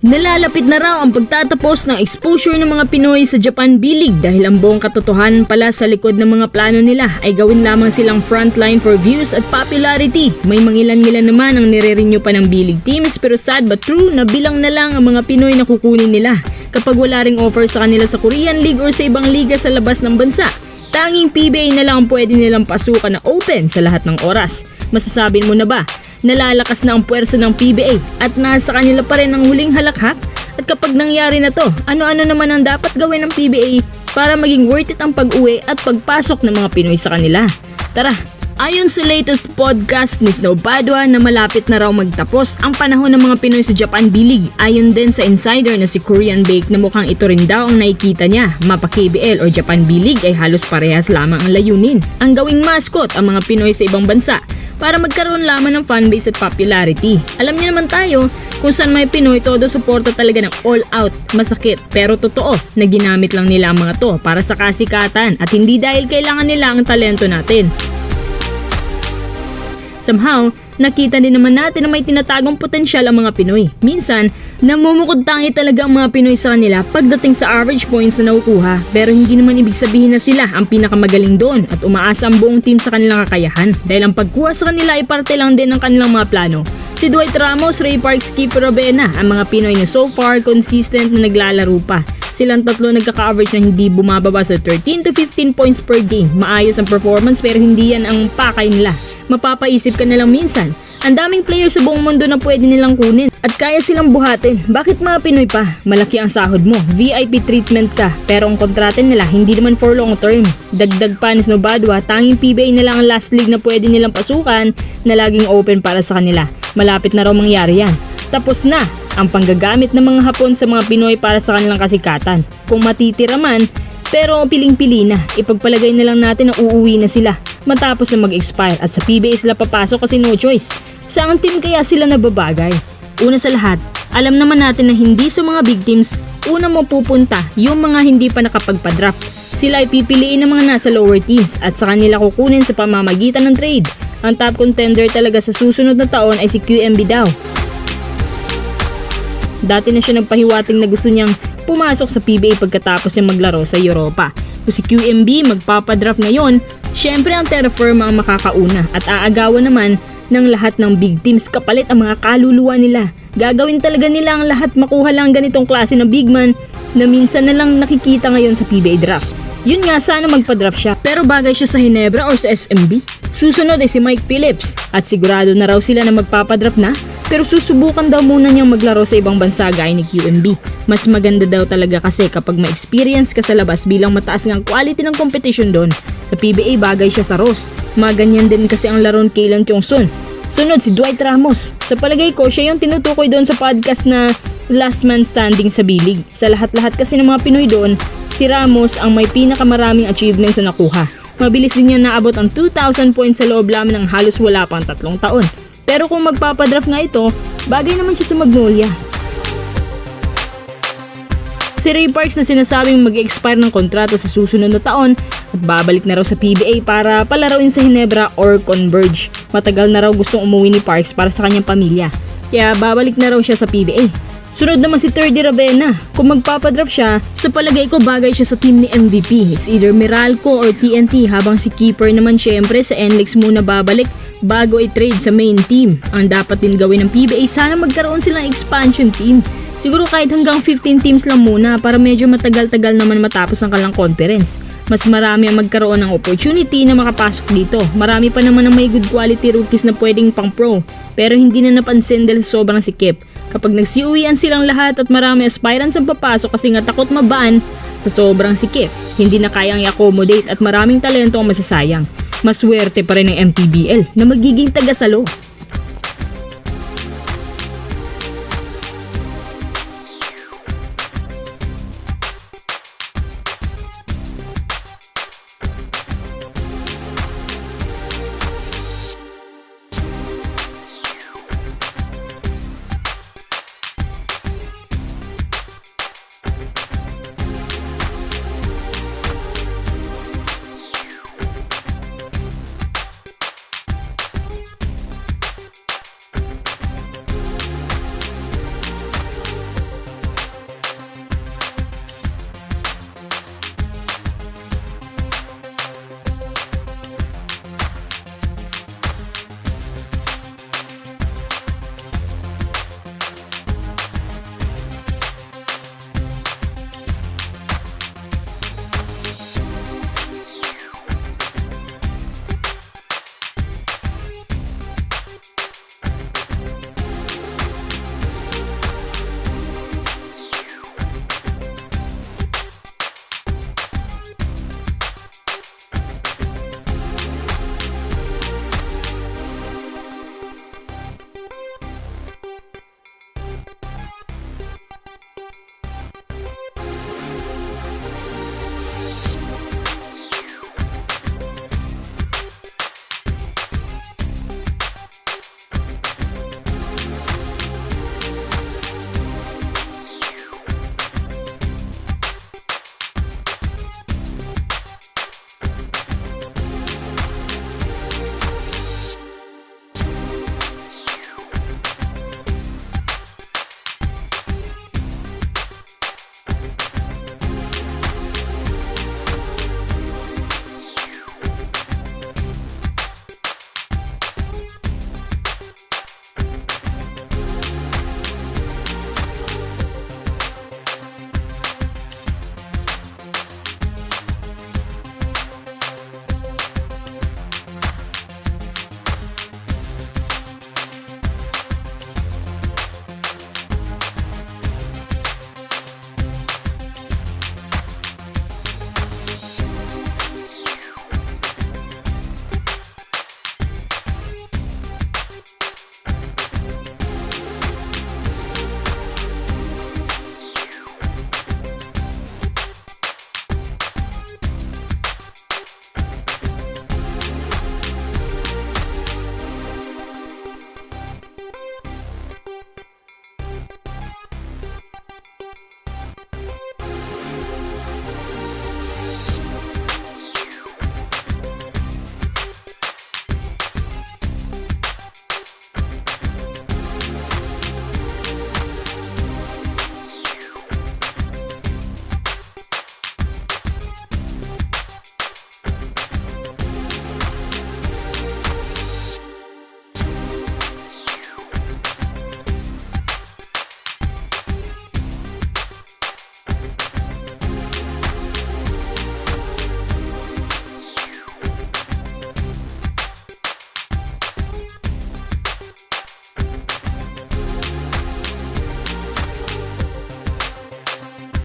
Nalalapit na raw ang pagtatapos ng exposure ng mga Pinoy sa Japan B-League dahil ang buong katotohanan pala sa likod ng mga plano nila ay gawin lamang silang frontline for views at popularity. May mangilan-ngilan naman ang nire-renew pa ng B-League teams pero sad but true na bilang na lang ang mga Pinoy na kukunin nila kapag wala ring offer sa kanila sa Korean League or sa ibang liga sa labas ng bansa. Tanging PBA na lang ang pwede nilang pasukan na open sa lahat ng oras. Masasabi mo na ba Nalalakas na ang puwersa ng PBA at nasa kanila pa rin ang huling halakhak? At kapag nangyari na to, ano-ano naman ang dapat gawin ng PBA para maging worth it ang pag-uwi at pagpasok ng mga Pinoy sa kanila? Tara, Ayon sa latest podcast ni Snow Padua na malapit na raw magtapos ang panahon ng mga Pinoy sa Japan B-League ayon din sa insider na si Korean Bake na mukhang ito rin daw ang nakikita niya. Mapa KBL or Japan B-League ay halos parehas lamang ang layunin. Ang gawing mascot ang mga Pinoy sa ibang bansa para magkaroon lamang ng fanbase at popularity. Alam niyo naman tayo kung saan may Pinoy todo suporta talaga ng all out. Masakit pero totoo na ginamit lang nila ang mga to para sa kasikatan at hindi dahil kailangan nila ang talento natin. Somehow, nakita din naman natin na may tinatagong potensyal ang mga Pinoy. Minsan, namumukod tangi talaga ang mga Pinoy sa kanila pagdating sa average points na nakukuha. Pero hindi naman ibig sabihin na sila ang pinakamagaling doon at umaasa ang buong team sa kanilang kakayahan. Dahil ang pagkuha sa kanila ay parte lang din ng kanilang mga plano. Si Dwight Ramos, Ray Parks, Keeper Robena, ang mga Pinoy na so far consistent na naglalaro pa. Silang tatlo nagkaka-average na hindi bumababa sa 13 to 15 points per game. Maayos ang performance pero hindi yan ang pakay nila. Mapapaisip ka na lang minsan, ang daming player sa buong mundo na pwede nilang kunin at kaya silang buhatin. Bakit mga Pinoy pa? Malaki ang sahod mo, VIP treatment ka, pero ang kontrata nila hindi naman for long term. Dagdag pa ni Snowbadwa, tanging PBA na lang ang last league na pwede nilang pasukan na laging open para sa kanila. Malapit na raw mangyari yan. Tapos na ang panggagamit ng mga Hapon sa mga Pinoy para sa kanilang kasikatan. Kung matitira man, pero piling-pili na, ipagpalagay na lang natin na uuwi na sila matapos na mag-expire at sa PBA sila papasok kasi no choice. Saan team kaya sila nababagay? Una sa lahat, alam naman natin na hindi sa mga big teams una mo pupunta yung mga hindi pa nakapagpa-draft. Sila ay pipiliin ng mga nasa lower teams at sa kanila kukunin sa pamamagitan ng trade. Ang top contender talaga sa susunod na taon ay si QMB daw. Dati na siya nagpahiwating na gusto niyang pumasok sa PBA pagkatapos niya maglaro sa Europa. Kung si QMB magpapadraft ngayon, syempre ang Terra Firma ang makakauna at aagawan naman ng lahat ng big teams kapalit ang mga kaluluwa nila. Gagawin talaga nila ang lahat makuha lang ganitong klase ng big man na minsan na lang nakikita ngayon sa PBA draft. Yun nga sana magpa-draft siya pero bagay siya sa Hinebra or sa SMB. Susunod ay si Mike Phillips at sigurado na raw sila na magpapadraft na pero susubukan daw muna niyang maglaro sa ibang bansa gaya ni QMB. Mas maganda daw talaga kasi kapag ma-experience ka sa labas bilang mataas ng quality ng competition doon. Sa PBA bagay siya sa Ross. Maganyan din kasi ang laron Kailan Chongsun. Sunod si Dwight Ramos. Sa palagay ko, siya yung tinutukoy doon sa podcast na last man standing sa bilig. Sa lahat-lahat kasi ng mga Pinoy doon, si Ramos ang may pinakamaraming achievements na nakuha. Mabilis din niya naabot ang 2,000 points sa loob lamang ng halos wala pang tatlong taon. Pero kung magpapadraft nga ito, bagay naman siya sa Magnolia. Si Ray Parks na sinasabing mag-expire ng kontrata sa susunod na taon at babalik na raw sa PBA para palaruin sa Hinebra or Converge. Matagal na raw gustong umuwi ni Parks para sa kanyang pamilya. Kaya babalik na raw siya sa PBA. Sunod naman si 3D Ravena. Kung magpapadraft siya, sa palagay ko bagay siya sa team ni MVP. It's either Meralco or TNT habang si Keeper naman syempre sa NLEX muna babalik bago i-trade sa main team. Ang dapat din gawin ng PBA sana magkaroon silang expansion team. Siguro kahit hanggang 15 teams lang muna para medyo matagal-tagal naman matapos ang kalang conference. Mas marami ang magkaroon ng opportunity na makapasok dito. Marami pa naman ang may good quality rookies na pwedeng pang pro pero hindi na napansin dahil sobrang sikip. Kapag nagsiuwian silang lahat at marami aspirants ang papasok kasi nga takot mabaan sa sobrang sikip, hindi na kayang i-accommodate at maraming talento ang masasayang. Maswerte pa rin ng MPBL na magiging tagasalo